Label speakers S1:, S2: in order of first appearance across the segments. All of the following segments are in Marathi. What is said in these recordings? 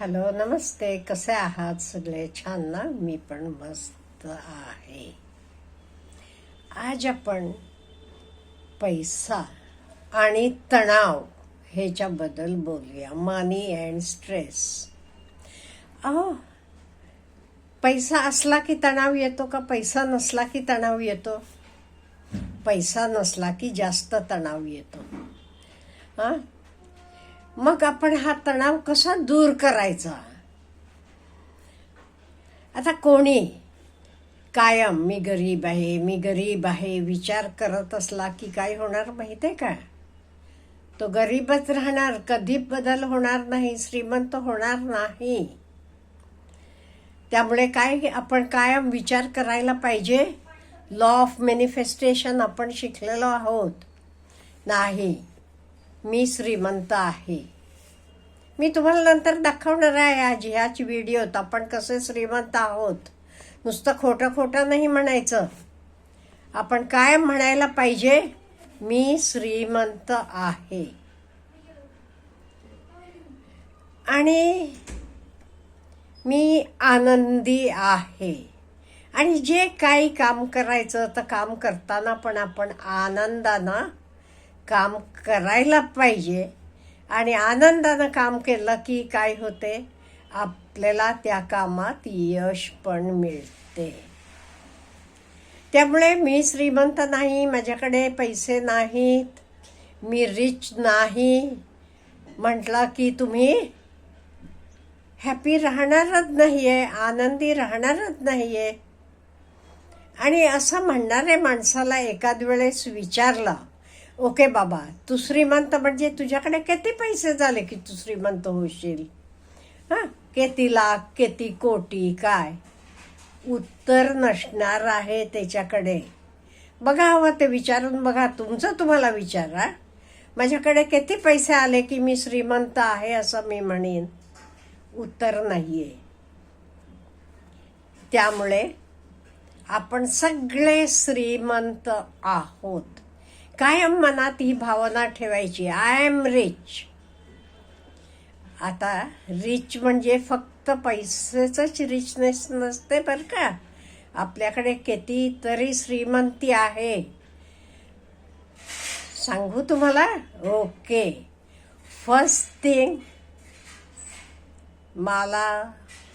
S1: हॅलो नमस्ते. कसे आहात सगळे? छान ना? मी पण मस्त आहे. आज आपण पैसा आणि तणाव ह्याच्याबद्दल बोलूया. मनी अँड स्ट्रेस अहो पैसा असला की तणाव येतो का? पैसा नसला की तणाव येतो? पैसा नसला की जास्त तणाव येतो. हां? मग आपण हा तणाव कसा दूर करायचा? आता कोणी कायम मी गरीब आहे मी गरीब आहे विचार करत असला की काय होणार माहिती आहे का? तो गरीबच राहणार कधी बदल होणार नाही श्रीमंत होणार नाही. त्यामुळे काय आपण कायम विचार करायला पाहिजे? लॉ ऑफ मॅनिफेस्टेशन आपण शिकलेलो आहोत. नाही मी श्रीमंत आहे. मी तुम्हाला नंतर दाखवणार आहे आज ह्याच व्हिडिओत आपण कसे श्रीमंत आहोत. नुसतं खोटं खोटं नाही म्हणायचं. आपण काय म्हणायला पाहिजे? मी श्रीमंत आहे. आणि मी आनंदी आहे. आणि जे काही काम करायचं तर काम करताना पण आपण आनंदानं काम करायला पाहिजे. आणि आनंदानं काम केलं की काय होते? आपल्याला त्या कामात यश पण मिळते. त्यामुळे मी श्रीमंत नाही माझ्याकडे पैसे नाहीत मी रिच नाही. म्हटलं की तुम्ही हॅपी राहणारच नाही आहे आनंदी राहणारच नाही आहे आणि असं म्हणणाऱ्या माणसाला एखाद वेळेस विचारलं ओके बाबा तू श्रीमंत म्हणजे तुझ्याकडे किती पैसे झाले की तू श्रीमंत होशील? हां? किती लाख किती कोटी काय? उत्तर नसणार आहे त्याच्याकडे. बघा हवं ते विचारून बघा तुमचं तुम्हाला विचारा माझ्याकडे किती पैसे आले की मी श्रीमंत आहे असं मी म्हणेन? उत्तर नाही आहे त्यामुळे आपण सगळे श्रीमंत आहोत. कायम मनात ही भावना ठेवायची. आय एम रिच आता रिच म्हणजे फक्त पैसेच रिचनेस नसते बरं का. आपल्याकडे कितीतरी श्रीमंती आहे. सांगू तुम्हाला? ओके फर्स्ट थिंग मला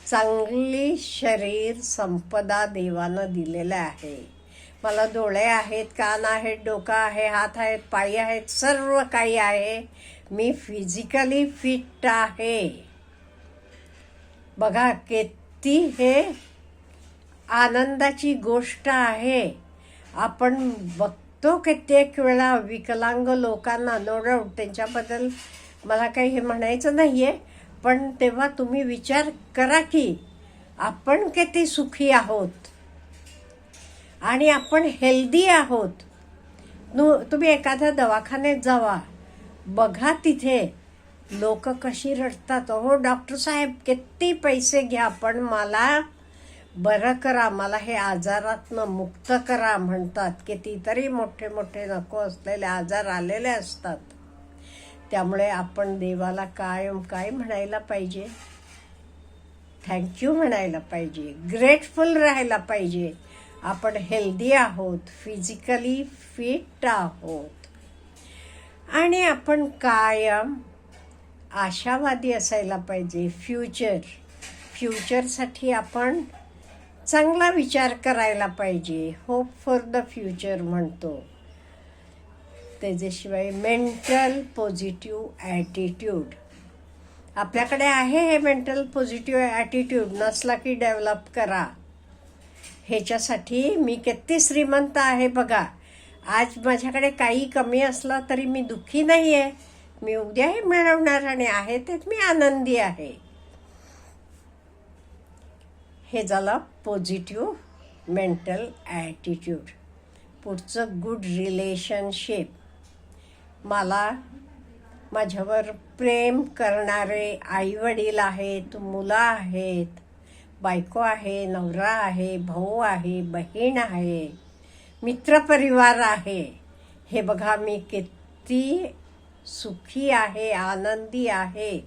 S1: चांगली शरीर संपदा देवानं दिलेलं आहे. मला डोळे आहेत कान आहेत डोकं आहे हात आहेत पायी आहेत सर्व काही आहे. मी फिजिकली फिट आहे. बघा किती हे आनंदाची गोष्ट आहे. आपण बघतो कित्येक वेळा विकलांग लोकांना नो डाऊट त्यांच्याबद्दल मला काही हे म्हणायचं नाही आहे पण तेव्हा तुम्ही विचार करा की आपण किती सुखी आहोत. आणि आपण हेल्दी आहोत. नु तुम्ही एखाद्या दवाखान्यात जावा. बघा तिथे लोक कशी रडतात. हो डॉक्टर साहेब किती पैसे घ्या पण मला बरं करा मला हे आजारातनं मुक्त करा म्हणतात. कितीतरी मोठे मोठे नको असलेले आजार आलेले असतात. त्यामुळे आपण देवाला कायम काय म्हणायला पाहिजे? थँक्यू म्हणायला पाहिजे. ग्रेटफुल राहायला पाहिजे. आपण हेल्दी आहोत फिजिकली फिट आहोत. आणि आपण कायम आशावादी असायला पाहिजे. फ्युचर फ्युचरसाठी आपण चांगला विचार करायला पाहिजे. होप फॉर द फ्युचर म्हणतो. त्याच्याशिवाय मेंटल पॉझिटिव्ह ॲटिट्यूड आपल्याकडे आहे हे मेंटल पॉझिटिव्ह ॲटिट्यूड नसला की डेव्हलप करा. ह्याच्यासाठी मी किती श्रीमंत आहे बघा. आज माझ्याकडे काही कमी असला तरी मी दुःखी नाही आहे मी उद्याही मिळवणार आणि आहे तेच मी आनंदी आहे. हे झालं पॉझिटिव्ह मेंटल ॲटिट्यूड पुढचं गुड रिलेशनशिप मला माझ्यावर प्रेम करणारे आईवडील आहेत मुलं आहेत बायको आहे नवरा आहे भाऊ आहे बहीण आहे मित्रपरिवार आहे. हे बघा मी किती सुखी आहे आनंदी आहे.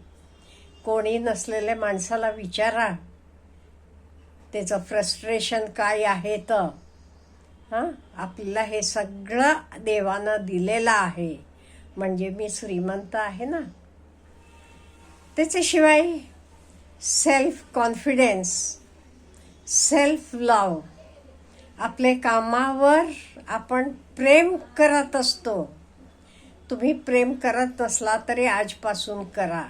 S1: कोणी नसलेल्या माणसाला विचारा. त्याचं फ्रस्ट्रेशन काय आहे तर? हां? आपल्याला हे सगळं देवानं दिलेलं आहे. म्हणजे मी श्रीमंत आहे ना? त्याच्याशिवाय सेल्फ कॉन्फिडेन्स सेल्फ लव आपले कामावर आपण प्रेम करत असतो. तुम्ही प्रेम करत नसला तरी आजपासून करा.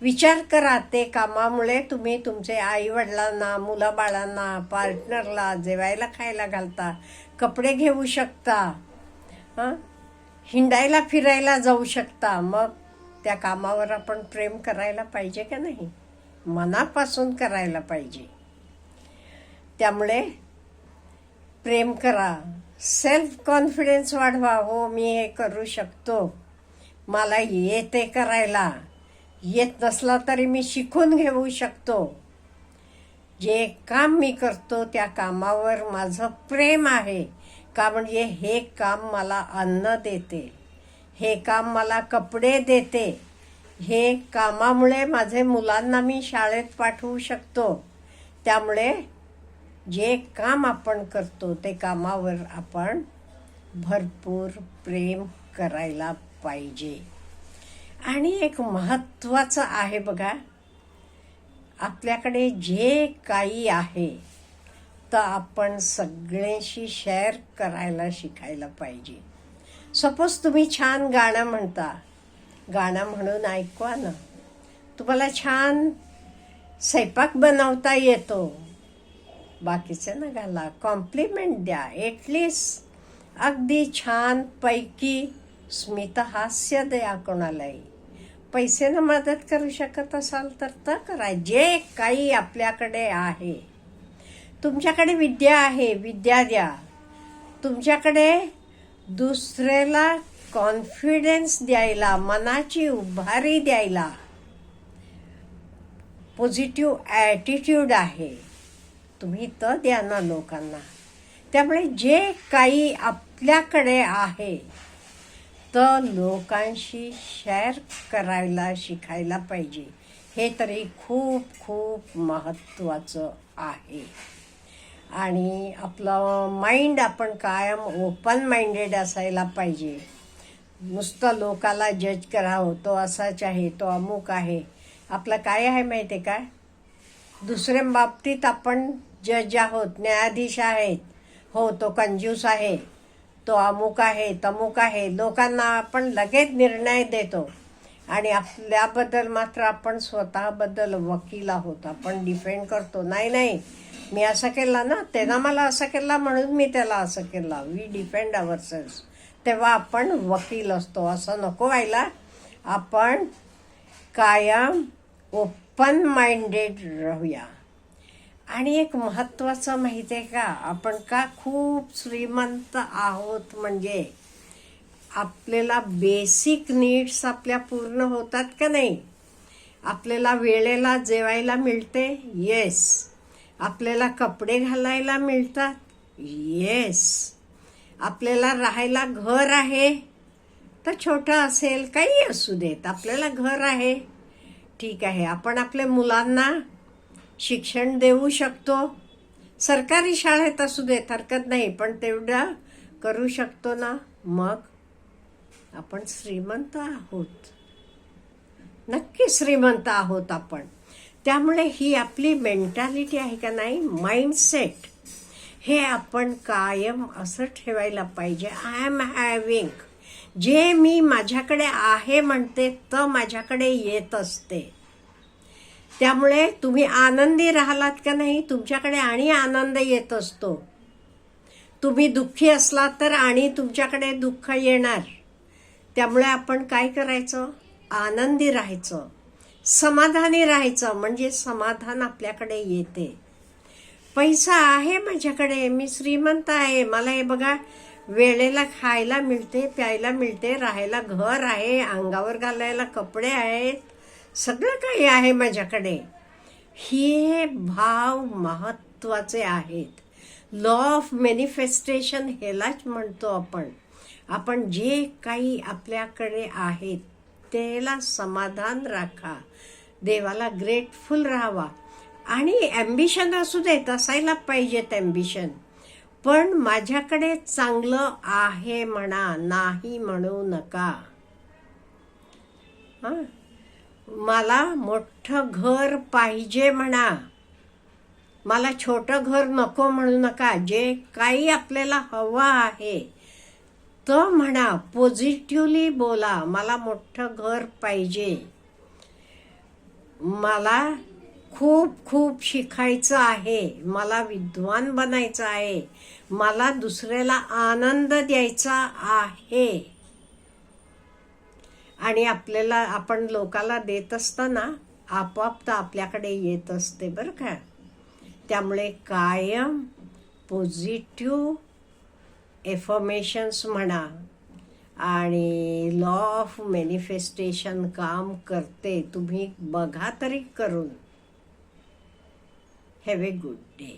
S1: विचार करा ते कामामुळे तुम्ही तुमचे आईवडिलांना मुलाबाळांना पार्टनरला जेवायला खायला घालता कपडे घेऊ शकता हां? हिंडायला फिरायला जाऊ शकता. मग त्या कामावर आपण प्रेम करायला पाहिजे का नाही? मनापासून करायला पाहिजे. त्यामुळे प्रेम करा. सेल्फ कॉन्फिडन्स वाढवा. हो मी हे करू शकतो. मला येते करायला. येत नसला तरी मी शिकून घेऊ शकतो. जे काम मी करतो त्या कामावर माझं प्रेम आहे. का म्हणजे हे काम मला अन्न देते. हे काम मला कपडे देते. हे कामामुळे माझे मुलांना मी शाळेत पाठवू शकतो. त्यामुळे जे काम आपण करतो ते कामावर आपण भरपूर प्रेम करायला पाहिजे. आणि एक महत्त्वाचं आहे बघा आपल्याकडे जे काही आहे तर आपण सगळ्यांशी शेअर करायला शिकायला पाहिजे. सपोज तुम्ही छान गाणं म्हणता गाणं म्हणून ऐकवा ना. तुम्हाला छान स्वयंपाक बनवता येतो. बाकीचं ना घाला कॉम्प्लिमेंट द्या एटलीस्ट अगदी छान पैकी स्मितहास्य द्या कोणालाही. पैसेनं मदत करू शकत असाल तर तर करा. जे काही आपल्याकडे आहे. तुमच्याकडे विद्या आहे विद्या द्या. तुमच्याकडे दुसऱ्याला कॉन्फिडन्स द्यायला मनाची उभारी द्यायला पॉझिटिव्ह ॲटिट्यूड आहे. तुम्ही तर द्या ना लोकांना. त्यामुळे जे काही आपल्याकडे आहे तर लोकांशी शेअर करायला शिकायला पाहिजे. हे तरी खूप खूप महत्त्वाचं आहे. आणि आपलं माइंड आपण कायम ओपन माइंडेड असायला पाहिजे. नुसतं लोकाला जज करावं तो असाच आहे तो अमुक आहे. आपलं काय आहे माहिती आहे काय दुसऱ्या बाबतीत आपण जज आहोत न्यायाधीश आहेत. हो तो कंजूस आहे तो अमुक आहे तमुक आहे. लोकांना आपण लगेच निर्णय देतो. आणि आपल्याबद्दल मात्र आपण स्वतःबद्दल वकील आहोत. आपण डिफेंड करतो. नाही नाही. मी असं केलं ना त्यानं मला असं केला म्हणून मी त्याला असं केलं. वी डिफेंड अवर सेल्स तेव्हा आपण वकील असतो. असं नको व्हायला. आपण कायम ओपन माइंडेड राहूया. आणि एक महत्त्वाचं माहिती आहे का? आपण का खूप श्रीमंत आहोत? म्हणजे आपल्याला बेसिक नीड्स आपल्या पूर्ण होतात का नाही? आपल्याला वेळेला जेवायला मिळते? येस आपल्याला कपडे घालायला मिळतात? येस आपल्याला राहायला घर आहे तर छोटं असेल काही असू देत. आपल्याला घर आहे. ठीक आहे आपण आपल्या मुलांना शिक्षण देऊ शकतो. सरकारी शाळेत असू देत हरकत नाही पण तेवढं करू शकतो ना. मग आपण श्रीमंत आहोत. नक्की श्रीमंत आहोत आपण. त्यामुळे ही आपली मेंटॅलिटी आहे का नाही? माइंडसेट हे आपण कायम असं ठेवायला पाहिजे. आय एम हॅविंग जे मी माझ्याकडे आहे म्हणते तर माझ्याकडे येत असते. त्यामुळे तुम्ही आनंदी राहिलात का नाही? तुमच्याकडे आणि आनंद येत असतो. तुम्ही दुःखी असलात तर आणि तुमच्याकडे दुःख येणार. त्यामुळे आपण काय करायचं? आनंदी राहायचं. समाधानी राहायचं. म्हणजे समाधान आपल्याकडे येते. पैसा आहे माझ्याकडे मी श्रीमंत आहे. मला हे बघा वेळेला खायला मिळते प्यायला मिळते राहायला घर आहे अंगावर घालायला कपडे आहेत सगळं काही आहे माझ्याकडे. हे भाव महत्त्वाचे आहेत. लॉ ऑफ मॅनिफेस्टेशन ह्यालाच म्हणतो आपण. आपण जे काही आपल्याकडे आहेत त्याला समाधान राखा. देवाला ग्रेटफुल राहावा. आणि ॲम्बिशन असू देत असायला पाहिजेत ॲम्बिशन पण माझ्याकडे चांगलं आहे म्हणा नाही म्हणू नका. हां? मला मोठं घर पाहिजे म्हणा. मला छोटं घर नको म्हणू नका. जे काही आपल्याला हवं आहे तर म्हणा. पॉझिटिव्हली बोला. मला मोठं घर पाहिजे. मला खूप खूप शिकायचं आहे. मला विद्वान बनायचं आहे. मला दुसऱ्याला आनंद द्यायचा आहे. आणि आपल्याला आपण लोकाला देत असताना आपोआप तर आपल्याकडे येत असते बरं का. त्यामुळे कायम पॉझिटिव्ह एफर्मेशन्स म्हणा आणि लॉ ऑफ मॅनिफेस्टेशन काम करते. तुम्ही बघा तरी करून. Have a good day